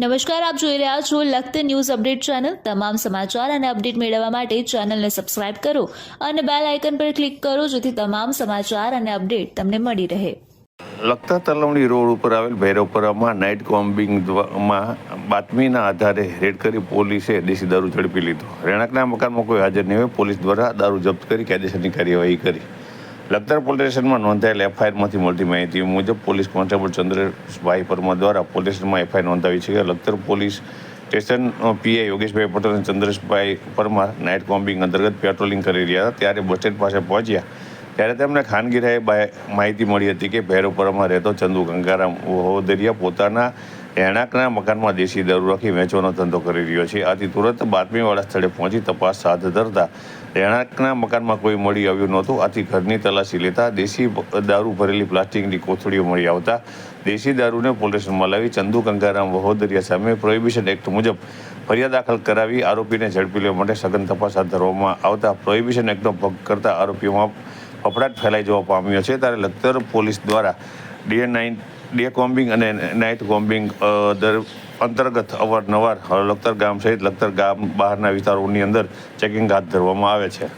નમસ્કાર, આપ જોઈ રહ્યા છો લખત ન્યૂઝ અપડેટ ચેનલ. તમામ સમાચાર અને અપડેટ મેળવવા માટે ચેનલને સબસ્ક્રાઇબ કરો અને બેલ આઇકન પર ક્લિક કરો જેથી તમામ સમાચાર અને અપડેટ તમને મળી રહે. લખતા તલવણી રોડ ઉપર આવેલ ભૈરવપુરામાં નાઇટ કોમ્બિંગમાં બાતમીના આધારે રેડ કરી પોલીસે દેશી દારૂ ઝડપી લીધો. રહેણાંકના મકાનમાં કોઈ હાજર નહીં હોય, પોલીસ દ્વારા દારૂ જપ્ત કરી કાયદેસરની કાર્યવાહી કરી. લખતર પોલીસ સ્ટેશનમાં નોંધાયેલ એફઆઈઆરમાંથી મળતી માહિતી મુજબ પોલીસ કોન્સ્ટેબલ ચંદ્રભાઈ પરમાર દ્વારા પોલીસ સ્ટેશનમાં એફઆઈઆર નોંધાવી છે. કે Lakhtar police station PI Yogeshbhai Patel અને ચંદ્રેશભાઈ પરમાર નાઇટ કોમ્બિંગ અંતર્ગત પેટ્રોલિંગ કરી રહ્યા હતા. ત્યારે બસ સ્ટેન્ડ પાસે પહોંચ્યા. ત્યારે તેમને ખાનગી રાહે માહિતી મળી હતી કે ભૈરવપુરામાં રહેતો ચંદુ ગંગારામ વહોદરિયા પોતાના રહેણાંકના મકાનમાં દેશી દારૂ રાખી વેચવાનો ધંધો કરી રહ્યો છે. આથી તુરંત બાતમીવાળા સ્થળે પહોંચી તપાસ હાથ ધરતા રહેણાંકના મકાનમાં કોઈ મળી આવ્યું નહોતું. આથી ઘરની તલાશી લેતા દેશી દારૂ ભરેલી પ્લાસ્ટિકની કોથળીઓ મળી આવતા દેશી દારૂને પોલીસમાં લાવી ચંદુ ગંગારામ વહોદરિયા સામે પ્રોહિબિશન એક્ટ મુજબ ફરિયાદ દાખલ કરાવી આરોપીને ઝડપી લેવા માટે સઘન તપાસ હાથ ધરવામાં આવતા પ્રોહિબિશન એક્ટનો ભંગ કરતા આરોપીઓમાં ફફડાટ ફેલાઈ જવા પામ્યો છે ત્યારે લખતર પોલીસ દ્વારા ડે નાઇન ડે કોમ્બિંગ અને નાઇટ કોમ્બિંગ દર અંતર્ગત અવારનવાર લખતર ગામ સહિત લખતર ગામ બહારના વિસ્તારોની અંદર ચેકિંગ હાથ ધરવામાં આવે છે.